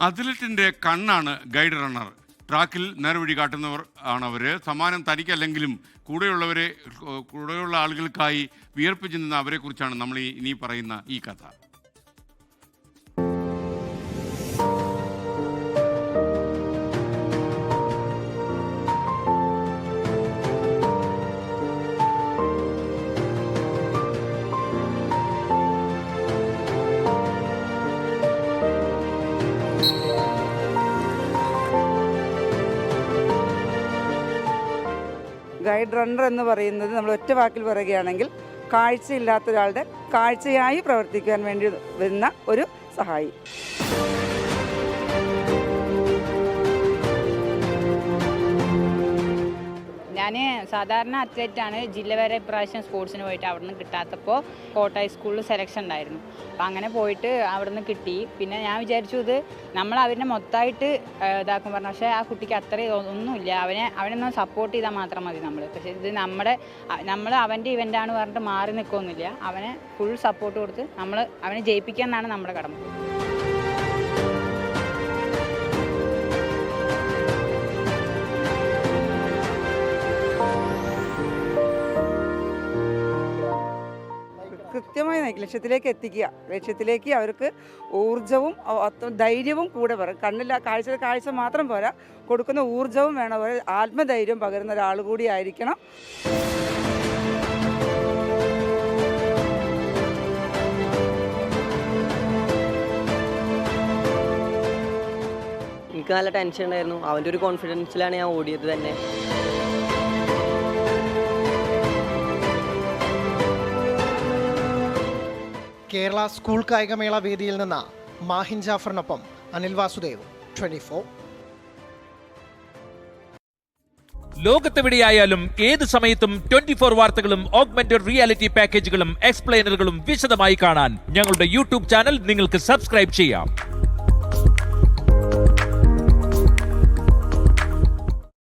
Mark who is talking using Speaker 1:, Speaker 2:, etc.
Speaker 1: അത്ലറ്റിന്റെ കണ്ണാണ് guide runner. ട്രാക്കിൽ നേർവഴി കാട്ടുന്നവർ ആണ് സമ്മാനം തനിക്കല്ലെങ്കിലും കൂടെയുള്ളവരെ കൂടെയുള്ള ആളുകൾക്കായി വിയർപ്പിച്ചു നിന്ന അവരെ കുറിച്ചാണ് നമ്മൾ ഈ ഇനി പറയുന്ന ഈ കഥ.
Speaker 2: ഗൈഡ് റണ്ണർ എന്ന് പറയുന്നത് നമ്മൾ ഒറ്റ വാക്കിൽ പറയുകയാണെങ്കിൽ കാഴ്ചയില്ലാത്ത ഒരാളുടെ കാഴ്ചയായി പ്രവർത്തിക്കാൻ വേണ്ടി വരുന്ന ഒരു സഹായി.
Speaker 3: ഞാൻ സാധാരണ അത്ലറ്റാണ് ജില്ല വരെ ഇപ്രാവശ്യം സ്പോർട്സിന് പോയിട്ട് അവിടെ നിന്ന് കിട്ടാത്തപ്പോൾ കോട്ട ഹൈസ്കൂളിൽ സെലക്ഷൻ ഉണ്ടായിരുന്നു. അപ്പം അങ്ങനെ പോയിട്ട് അവിടെ നിന്ന് കിട്ടി. പിന്നെ ഞാൻ വിചാരിച്ചു ഇത് നമ്മൾ അവരെ മൊത്തമായിട്ട് ഇതാക്കും പറഞ്ഞു. പക്ഷേ ആ കുട്ടിക്ക് അത്രയും ഒന്നുമില്ല. അവനെ അവനൊന്ന് സപ്പോർട്ട് ചെയ്താൽ മാത്രം മതി നമ്മൾ പക്ഷേ ഇത് നമ്മുടെ നമ്മൾ അവന്റെ ഇവന്റാണ് പറഞ്ഞിട്ട് മാറി നിൽക്കുകയൊന്നുമില്ല അവനെ ഫുൾ സപ്പോർട്ട് കൊടുത്ത് നമ്മൾ അവനെ ജയിപ്പിക്കുക എന്നാണ് നമ്മുടെ കടമ.
Speaker 2: കൃത്യമായി നയിക്കും. ലക്ഷ്യത്തിലേക്ക് എത്തിക്കുക. ലക്ഷ്യത്തിലേക്ക് അവർക്ക് ഊർജവും അ- ധൈര്യവും കൂടെ പറയും കണ്ണില്ല കാഴ്ച കാഴ്ച മാത്രം പോരാ. കൊടുക്കുന്ന ഊർജവും വേണം. അവർ ആത്മധൈര്യം പകരുന്ന ഒരാൾ കൂടി ആയിരിക്കണം.
Speaker 4: എനിക്ക് നല്ല ടെൻഷൻ ഉണ്ടായിരുന്നു. അവന്റെ ഒരു കോൺഫിഡൻസിലാണ് ഞാൻ ഓടിയത് തന്നെ.
Speaker 5: കേരള സ്കൂൾ കായികമേള വേദിയിൽ നിന്ന് മാഹിൻ ജാഫറിനൊപ്പം അനിൽ വാസുദേവ് ട്വന്റി ഫോർ.
Speaker 6: ലോകത്തെവിടെയായാലും ഏത് സമയത്തും ട്വന്റി ഫോർ വാർത്തകളും ഓഗ്മെന്റഡ് റിയാലിറ്റി പാക്കേജുകളും എക്സ്പ്ലെയിനറുകളും വിശദമായി കാണാൻ ഞങ്ങളുടെ യൂട്യൂബ് ചാനൽ നിങ്ങൾക്ക് സബ്സ്ക്രൈബ് ചെയ്യാം.